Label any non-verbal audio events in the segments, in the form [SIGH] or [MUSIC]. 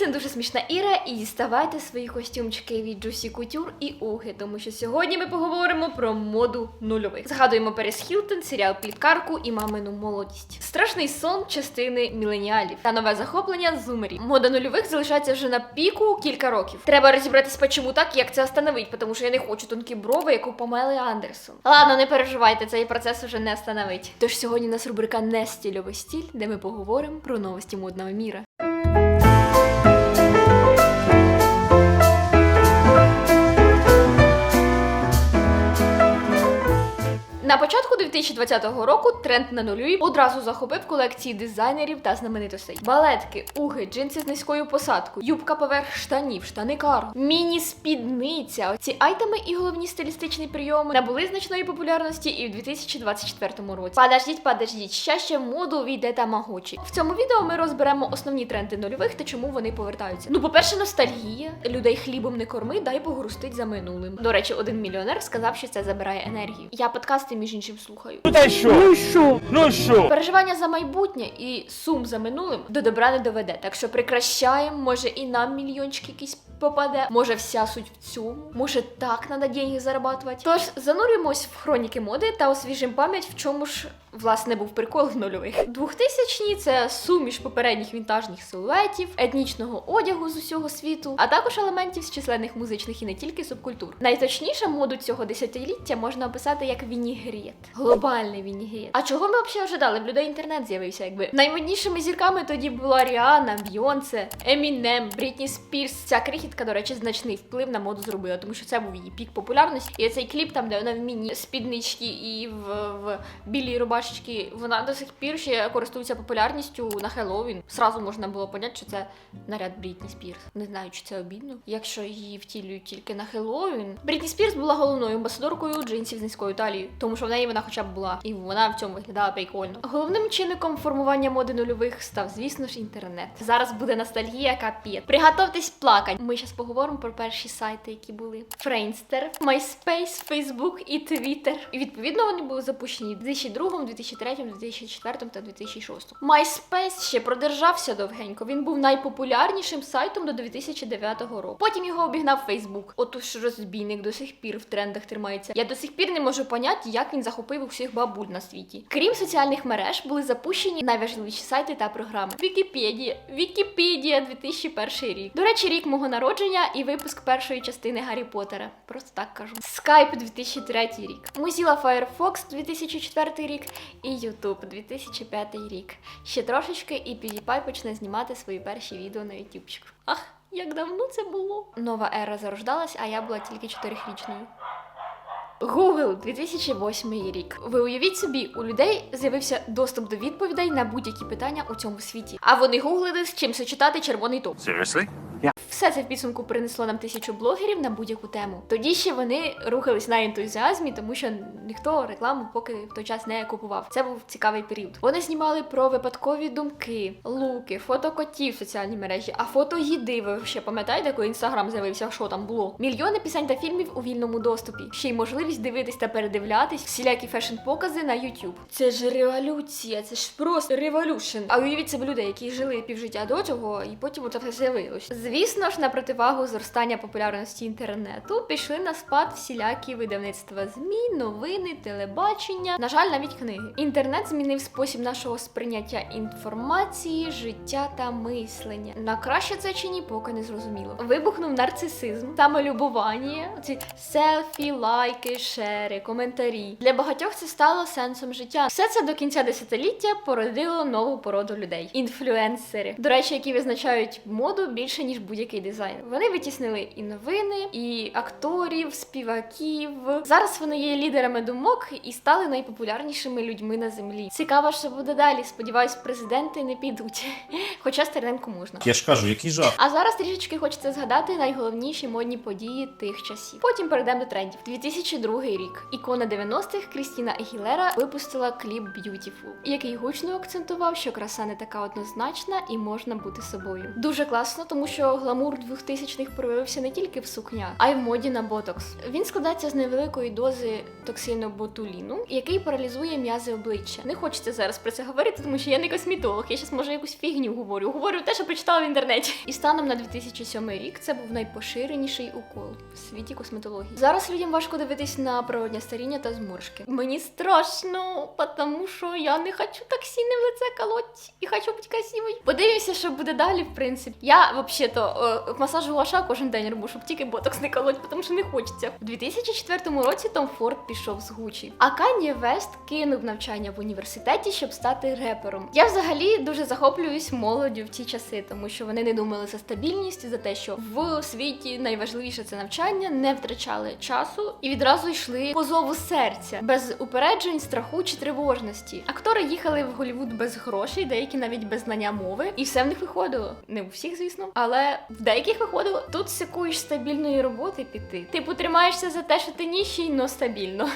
це дуже смішна Іра, і діставайте свої костюмчики від Juicy Couture і Уги, тому що сьогодні ми поговоримо про моду нульових. Згадуємо Перес Хілтон, серіал Пліткарку і мамину молодість. Страшний сон частини міленіалів та нове захоплення зумерів. Мода нульових залишається вже на піку кілька років. Треба розібратися, чому так, як це остановить, тому що я не хочу тонкі брови, як у Памели Андерсон. Ладно, не переживайте, цей процес уже не остановить. Тож сьогодні у нас рубрика не стільовий стіль, де ми поговоримо про новості модного міра. На початку 2020 року тренд на нулі одразу захопив колекції дизайнерів та знаменитостей: балетки, уги, джинси з низькою посадкою, юбка поверх штанів, штани каро, міні-спідниця. Ці айтеми і головні стилістичні прийоми набули значної популярності і в 2024 році. Подождіть, подождіть, ще ще моду війде тамагочі. В цьому відео ми розберемо основні тренди нульових та чому вони повертаються. Ну, по-перше, ностальгія. Людей хлібом не корми, дай погрустить за минулим. До речі, один мільйонер сказав, що це забирає енергію. Я подкасти між іншим слухаю. Ну та що? Ну що? Ну що? Переживання за майбутнє і сум за минулим до добра не доведе. Так що прикращаємо, може і нам мільйончик якийсь попаде. Може, вся суть в цьому. Може, так треба деньги зарабатувати. Тож занурюємось в хроніки моди та освіжимо пам'ять, в чому ж власне був прикол в нульових. 2000-ні – це суміш попередніх вінтажних силуетів, етнічного одягу з усього світу, а також елементів з численних музичних і не тільки субкультур. Найточніше моду цього десятиліття можна описати як вінігрет. Глобальний вінігрет. А чого ми взагалі ожидали? В людей інтернет з'явився, якби наймоднішими зірками тоді була Ріана, Бйонсе, Емінем, Брітні Спірс. Ця крихітка, до речі, значний вплив на моду зробила, тому що це був її пік популярності. І цей кліп, там, де вона в міні спіднички і в, в білій рубашечці, вона до сих пір ще користується популярністю на Хеллоуін. Сразу можна було поняти, що це наряд Брітні Спірс. Не знаю, чи це обідно, якщо її втілюють тільки на Хеллоуін. Брітні Спірс була головною амбасадоркою джинсів з низькою талією, тому що в неї вона хоча б була, і вона в цьому виглядала прикольно. Головним чинником формування моди нульових став, звісно ж, інтернет. Зараз буде ностальгія капіт. Приготовтесь плакати. Ми зараз поговоримо про перші сайти, які були: Friendster, MySpace, Facebook і Twitter. І відповідно вони були запущені в 2002, 2003, 2004 та 2006. MySpace ще продержався довгенько. Він був найпопулярнішим сайтом до 2009 року. Потім його обігнав Facebook. Отож розбійник до сих пір в трендах тримається. Я до сих пір не можу поняти, як він захопив усіх бабуль на світі. Крім соціальних мереж, були запущені найважливіші сайти та програми. Вікіпедія, Вікіпедія 2001 рік. До речі, рік мого народження і випуск першої частини Гаррі Поттера. Просто так кажу. Skype 2003 рік. Mozilla Firefox 2004 рік і YouTube 2005 рік. Ще трошечки і PewDiePie почне знімати свої перші відео на ютубчик. Ах, як давно це було? Нова ера зарождалась, а я була тільки чотирихрічною. Google 2008 рік. Ви уявіть собі, у людей з'явився доступ до відповідей на будь-які питання у цьому світі. А вони гуглили з чим сочетати червоний топ. Seriously? Все це в підсумку принесло нам тисячу блогерів на будь-яку тему. Тоді ще вони рухались на ентузіазмі, тому що ніхто рекламу поки в той час не купував. Це був цікавий період. Вони знімали про випадкові думки, луки, фото котів в соціальній мережі, а фото їди. Ви ще пам'ятаєте, коли інстаграм з'явився, що там було? Мільйони пісень та фільмів у вільному доступі. Ще й можливість дивитись та передивлятись всілякі фешн-покази на YouTube. Це ж революція, це ж просто революшн. А уявіть себе людей, які жили півжиття до цього, і потім це все з'явилось. Звісно ж, на противагу зростання популярності інтернету пішли на спад всілякі видавництва ЗМІ, новини, телебачення. На жаль, навіть книги. Інтернет змінив спосіб нашого сприйняття інформації, життя та мислення. На краще це чи ні, поки не зрозуміло. Вибухнув нарцисизм, самолюбування, ці селфі, лайки, шери, коментарі. Для багатьох це стало сенсом життя. Все це до кінця десятиліття породило нову породу людей інфлюенсери. До речі, які визначають моду більше ніж будь-який дизайн. Вони витіснили і новини, і акторів, співаків. Зараз вони є лідерами думок і стали найпопулярнішими людьми на землі. Цікаво, що буде далі. Сподіваюсь, президенти не підуть. [LAUGHS] Хоча Стерненко можна. Я ж кажу, який жах. А зараз трішечки хочеться згадати найголовніші модні події тих часів. Потім перейдемо до трендів. 2002 рік. Ікона 90-х Крістіна Егілера випустила кліп Beautiful, який гучно акцентував, що краса не така однозначна і можна бути собою. Дуже класно, тому що гламур 2000-х проявився не тільки в сукнях, а й в моді на ботокс. Він складається з невеликої дози токсину ботуліну, який паралізує м'язи обличчя. Не хочеться зараз про це говорити, тому що я не косметолог. Я зараз може якусь фігню говорю. Говорю те, що прочитала в інтернеті. І станом на 2007 рік це був найпоширеніший укол в світі косметології. Зараз людям важко дивитись на природнє старіння та зморшки. Мені страшно, тому що я не хочу так сильно в лице колоть і хочу бути красивою. Подивимося, що буде далі, в принципі. Я взагалі-то е, масаж гуаша кожен день роблю, щоб тільки ботокс не колоть, тому що не хочеться. У 2004 році Том Форд пішов з Гучі, а Кан'є Вест кинув навчання в університеті, щоб стати репером. Я взагалі дуже захоплююсь молоддю в ті часи, тому що вони не думали за стабільність, за те, що в світі найважливіше це навчання, не втрачали часу і відразу йшли по зову серця, без упереджень, страху чи тривожності. Актори їхали в Голівуд без грошей, деякі навіть без знання мови, і все в них виходило. Не у всіх, звісно, але в деяких виходило. Тут сикуєш стабільної роботи піти. Типу тримаєшся за те, що ти ніщий, но стабільно.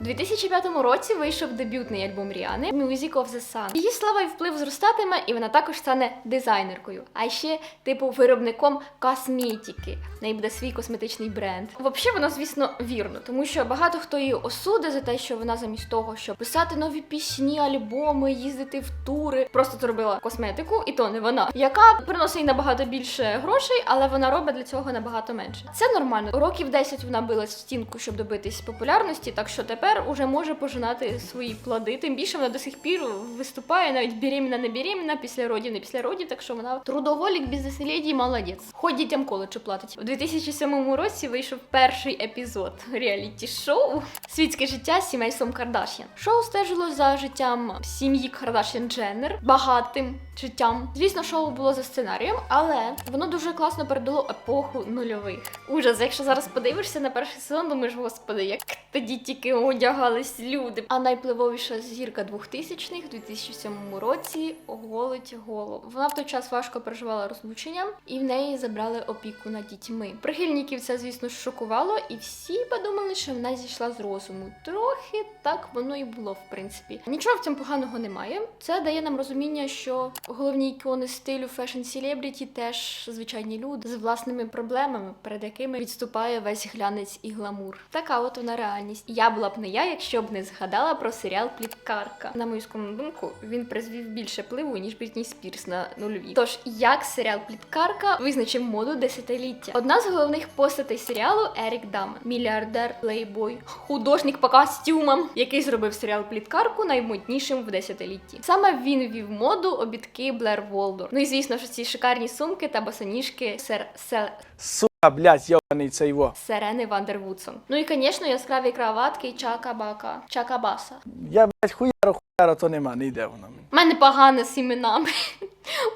У 2005 році вийшов дебютний альбом Ріани Music of the Sun. Її слава і вплив зростатиме, і вона також стане дизайнеркою, а ще типу виробником косметики. В неї буде свій косметичний бренд. Взагалі, воно, звісно, вірно, тому що багато хто її осудить за те, що вона замість того, щоб писати нові пісні, альбоми, їздити в тури, просто зробила косметику, і то не вона, яка приносить набагато більше грошей, але вона робить для цього набагато менше. Це нормально. Років 10 вона билась в стінку, щоб добитись популярності, так що тепер уже може пожинати свої плоди. Тим більше вона до сих пір виступає навіть беременна, не беременна, після родів, не після родів. Так що вона трудоголік, бізнес-леді, молодець. Хоч дітям коледжу платить. У 2007 році вийшов перший епізод реаліті-шоу Світське життя з сімейством Кардашян. Шоу стежило за життям сім'ї Кардашян Дженнер, багатим життям. Звісно, шоу було за сценарієм, але воно дуже класно передало епоху нульових. Ужас, якщо зараз подивишся на перший сезон, думаєш, господи, як тоді тільки одягались люди. А найпливовіша зірка 2000-х в 2007 році оголить голову. Вона в той час важко переживала розлучення, і в неї забрали опіку над дітьми. Прихильників це, звісно, шокувало, і всі подумали, що вона зійшла з розуму. Трохи так воно і було, в принципі. Нічого в цьому поганого немає. Це дає нам розуміння, що головні ікони стилю фешн селебріті теж звичайні люди з власними проблемами, перед якими відступає весь глянець і гламур. Така от вона реальність. Я була б не я, якщо б не згадала про серіал Пліткарка. На мою скромну думку, він призвів більше пливу, ніж Брітні Спірс на нульові. Тож, як серіал Пліткарка визначив моду десятиліття? Одна з головних постатей серіалу Ерік Даман, мільярдер, плейбой, художник по костюмам, який зробив серіал Пліткарку наймоднішим в десятилітті. Саме він ввів моду обідки Блер Волдор. Ну і звісно ж ці шикарні сумки та босоніжки сер, сер, Сука, блядь, йобаний цей во. Сирени Вандервудсон. Ну і, звісно, яскраві краватки і чака-бака, чака-баса. Я, блядь, хуяро, хуяро, то нема, не йде воно. У мене погано з іменами.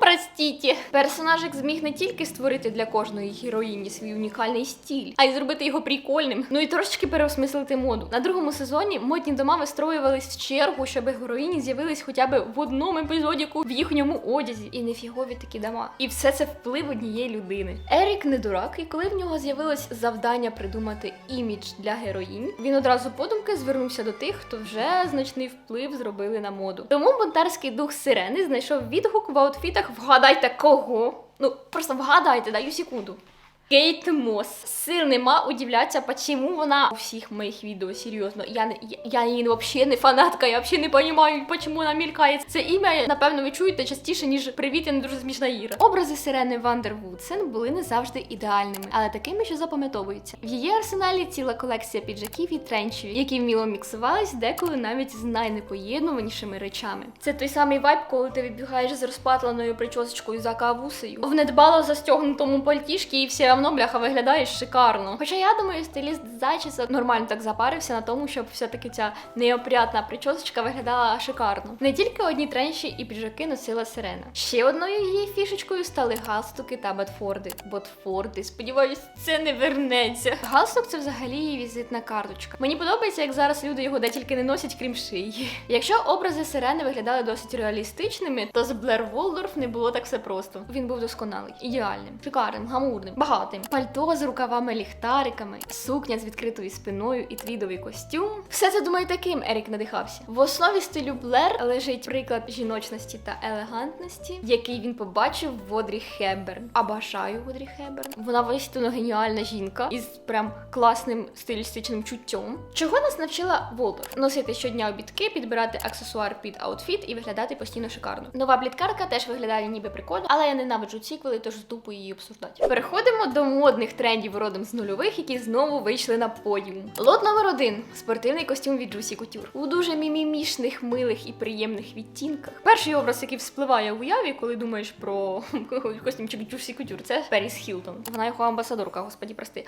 Простіть. Персонажик зміг не тільки створити для кожної героїні свій унікальний стіль, а й зробити його прикольним. Ну і трошечки переосмислити моду. На другому сезоні модні дома вистроювались в чергу, щоб героїні з'явились хоча б в одному епізодіку в їхньому одязі. І нефігові такі дома. І все це вплив однієї людини. Ерік не дурак, і коли в нього з'явилось завдання придумати імідж для героїнь, він одразу подумки звернувся до тих, хто вже значний вплив зробили на моду. Тому бунтарський дух сирени знайшов відгук в аутфітах. Вгадайте кого? Ну просто вгадайте, даю секунду. Кейт Мос. Сил нема удивляться, почему вона у всіх моїх відео, серйозно. Я не я, я її взагалі не фанатка, я взагалі не розумію, чому вона мількає. Це ім'я, напевно, ви чуєте частіше, ніж привіт, я не дуже смішна Іра. Образи сирени Вандервудсен були не завжди ідеальними, але такими, що запам'ятовуються. В її арсеналі ціла колекція піджаків і тренчів, які вміло міксувались деколи навіть з найнепоєднуванішими речами. Це той самий вайб, коли ти вибігаєш з розпатленою причосочкою за кавусею, в недбало застягнутому пальтішки і все равно, бляха, виглядаєш шикарно. Хоча я думаю, стиліст зачісок нормально так запарився на тому, щоб все-таки ця неопрятна причосочка виглядала шикарно. Не тільки одні тренчі і піджаки носила сирена. Ще одною її фішечкою стали галстуки та ботфорди. Ботфорди, сподіваюсь, це не вернеться. Галстук це взагалі її візитна карточка. Мені подобається, як зараз люди його де тільки не носять, крім шиї. Якщо образи сирени виглядали досить реалістичними, то з Блер Волдорф не було так все просто. Він був досконалий, ідеальним, шикарним, гламурним, багатим. Вишиватим. Пальто з рукавами ліхтариками, сукня з відкритою спиною і твідовий костюм. Все це думаю таким Ерік надихався. В основі стилю Блер лежить приклад жіночності та елегантності, який він побачив в Одрі Хепберн. А бажаю Одрі Хепберн. Вона воістину геніальна жінка із прям класним стилістичним чуттям. Чого нас навчила Волтер? Носити щодня обідки, підбирати аксесуар під аутфіт і виглядати постійно шикарно. Нова пліткарка теж виглядає ніби прикольно, але я ненавиджу ціквели, тож тупо її обсуждати. Переходимо до модних трендів родом з нульових, які знову вийшли на подіум. Лот номер один спортивний костюм від Juicy Couture. У дуже мімімішних, милих і приємних відтінках. Перший образ, який вспливає в уяві, коли думаєш про [LAUGHS] костюмчик Juicy Couture, це Періс Хілтон. Вона його амбасадорка, господі прости.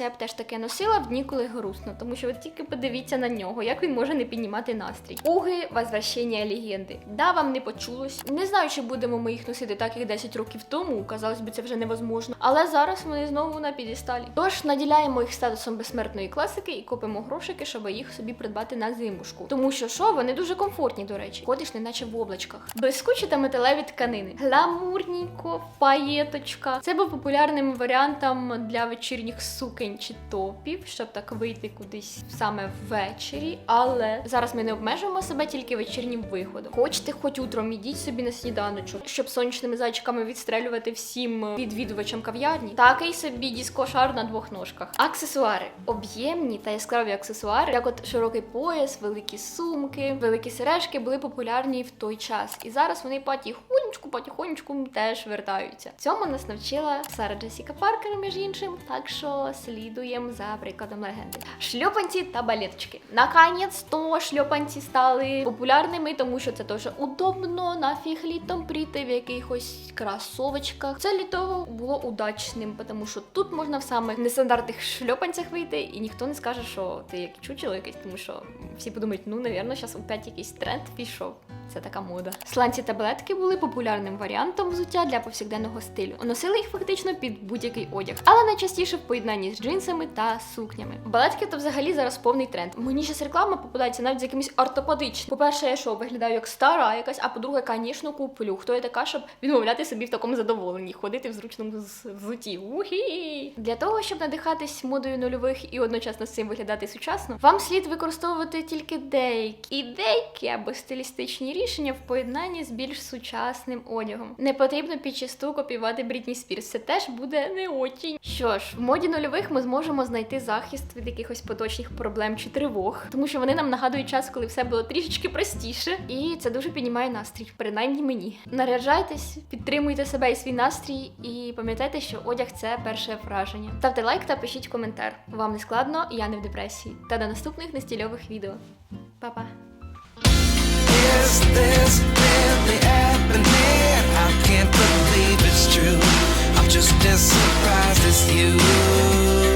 Я б теж таке носила в дні, коли грустно, тому що ви тільки подивіться на нього, як він може не піднімати настрій. Уги Возвращення легенди. Да, вам не почулось. Не знаю, чи будемо ми їх носити так, як 10 років тому. Казалось би, це вже невозможно. Але зараз вони знову на підісталі. Тож наділяємо їх статусом безсмертної класики і копимо грошики, щоб їх собі придбати на зимушку. Тому що що, вони дуже комфортні, до речі. Ходиш неначе в облачках. Блискучі та металеві тканини. Гламурненько, паєточка. Це був популярним варіантом для вечірніх сукень чи топів, щоб так вийти кудись саме ввечері. Але зараз ми не обмежуємо себе тільки вечірнім виходом. Хочете, хоч утром ідіть собі на сніданочок, щоб сонячними зайчиками відстрелювати всім відвідувачам кав'ярні. Такий собі дискошар на двох ножках. Аксесуари об'ємні та яскраві аксесуари, як от широкий пояс, великі сумки, великі сережки були популярні в той час. І зараз вони потихонечку, потихонечку теж вертаються. Цьому нас навчила Сара Джесіка Паркер, між іншим. Так що слідуємо за прикладом легенди. Шльопанці та балеточки. Наконець-то шльопанці стали популярними, тому що це дуже удобно. Нафіг літом прийти в якихось кросовочках. Це літо було удачним, тому що тут можна в самих нестандартних шльопанцях вийти, і ніхто не скаже, що ти як чучело якесь, тому що всі подумають, ну навірно, зараз опять якийсь тренд пішов. Це така мода. Сланці таблетки були популярним варіантом взуття для повсякденного стилю. Носили їх фактично під будь-який одяг, але найчастіше в поєднанні з джинсами та сукнями. Балетки то взагалі зараз повний тренд. Мені щас реклама попадається навіть з якимось ортопедичним. По-перше, я що виглядаю як стара якась, а по-друге, звісно, куплю. Хто я така, щоб відмовляти собі в такому задоволенні, ходити в зручному з- Ухі! Для того, щоб надихатись модою нульових і одночасно з цим виглядати сучасно, вам слід використовувати тільки деякі ідейки або стилістичні рішення в поєднанні з більш сучасним одягом. Не потрібно підчасту копіювати Брітні Спірс. Це теж буде не очень. Що ж, в моді нульових ми зможемо знайти захист від якихось поточних проблем чи тривог, тому що вони нам нагадують час, коли все було трішечки простіше, і це дуже піднімає настрій, принаймні мені. Наряджайтесь, підтримуйте себе і свій настрій, і пам'ятайте, що одяг це перше враження. Ставте лайк та пишіть коментар. Вам не складно, я не в депресії. Та до наступних нестільових відео. Па-па! Just as surprised as you.